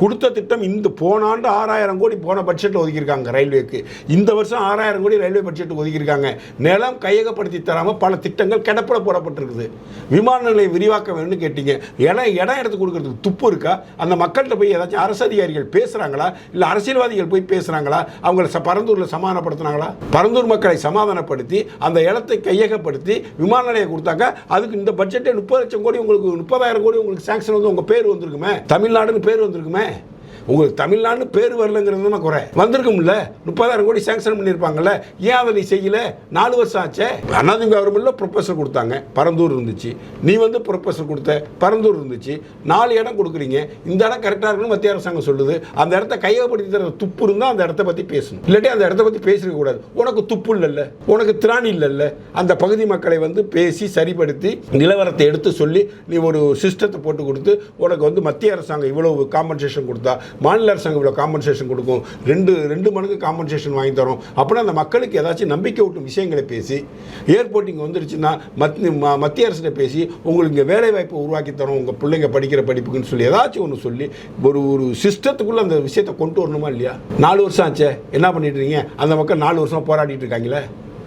கொடுத்த திட்டம் இந்த போன ஆண்டு ஆறாயிரம் கோடி போன பட்ஜெட்டில் ஒதுக்கியிருக்காங்க ரயில்வேக்கு. இந்த வருஷம் ஆறாயிரம் கோடி ரயில்வே பட்ஜெட் ஒதுக்கியிருக்காங்க. நிலம் கையகப்படுத்தி தராமல் பல திட்டங்கள் கிடப்பில் போடப்பட்டிருக்குது. விமான நிலையம் விரிவாக்க வேணும்னு கேட்டீங்க. இடம் இடம் எடுத்து கொடுக்கறதுக்கு துப்பு இருக்கா? அந்த மக்கள்கிட்ட போய் ஏதாச்சும் அரசு அதிகாரிகள் பேசுகிறாங்களா இல்லை அரசியல்வாதிகள் போய் பேசுகிறாங்களா அவங்கள ச பரந்தூரில் சமாதானப்படுத்துனாங்களா? பரந்தூர் மக்களை சமாதானப்படுத்தி அந்த இடத்தை கையகப்படுத்தி விமான நிலையம் கொடுத்தாக்க அதுக்கு இந்த பட்ஜெட்டே முப்பது லட்சம் கோடி உங்களுக்கு முப்பதாயிரம் கோடி உங்களுக்கு சாங்ஷன் வந்து உங்கள் பேர் வந்திருக்குமே? தமிழ்நாடுன்னு பேர் வந்திருக்குமே? உங்களுக்கு தமிழ்நாடு பேர் வரலங்கிறது தான் குறை. வந்திருக்கும்ல முப்பதாயிரம் கோடி சேங்ஷன் பண்ணியிருப்பாங்கல்ல ஏன் அதை நீ செய்யல? நாலு வருஷம் ஆச்சே. அண்ணாதிமுக கவர்மெண்ட்ல ப்ரொஃபஸர் கொடுத்தாங்க. பரந்தூர் இருந்துச்சு. நீ வந்து ப்ரொஃபஸர் கொடுத்த பரந்தூர் இருந்துச்சு. நாலு இடம் கொடுக்குறீங்க. இந்த இடம் கரெக்டாக இருக்கணும் மத்திய அரசாங்கம் சொல்லுது. அந்த இடத்த கையகப்படுத்தி தர துப்பு இருந்தால் அந்த இடத்த பற்றி பேசணும். இல்லாட்டி அந்த இடத்த பற்றி பேசிருக்க கூடாது. உனக்கு துப்பு இல்லைல்ல. உனக்கு திராணி இல்லைல்ல. அந்த பகுதி மக்களை வந்து பேசி சரிப்படுத்தி நிலவரத்தை எடுத்து சொல்லி நீ ஒரு சிஸ்டத்தை போட்டு கொடுத்து உனக்கு வந்து மத்திய அரசாங்கம் இவ்வளவு காம்பன்சேஷன் கொடுத்தா மாநில அரசாங்கம் இவ்வளோ காம்பன்சேஷன் கொடுக்கும். ரெண்டு ரெண்டு மடங்கு காம்பன்சேஷன் வாங்கி தரோம். அப்படின்னா அந்த மக்களுக்கு ஏதாச்சும் நம்பிக்கை ஊட்டும் விஷயங்களை பேசி ஏர்போர்ட் இங்கே வந்துருச்சுன்னா மத் மத்திய அரசிட்ட பேசி உங்களுக்கு இங்கே வேலை வாய்ப்பை உருவாக்கி தரோம் உங்கள் பிள்ளைங்க படிக்கிற படிப்புக்குன்னு சொல்லி ஏதாச்சும் ஒன்று சொல்லி ஒரு ஒரு சிஸ்டத்துக்குள்ளே அந்த விஷயத்தை கொண்டு வரணுமா இல்லையா? நாலு வருஷம் ஆச்சே என்ன பண்ணிட்டு இருக்கீங்க? அந்த மக்கள் நாலு வருஷம் போராடிட்டு இருக்காங்களே?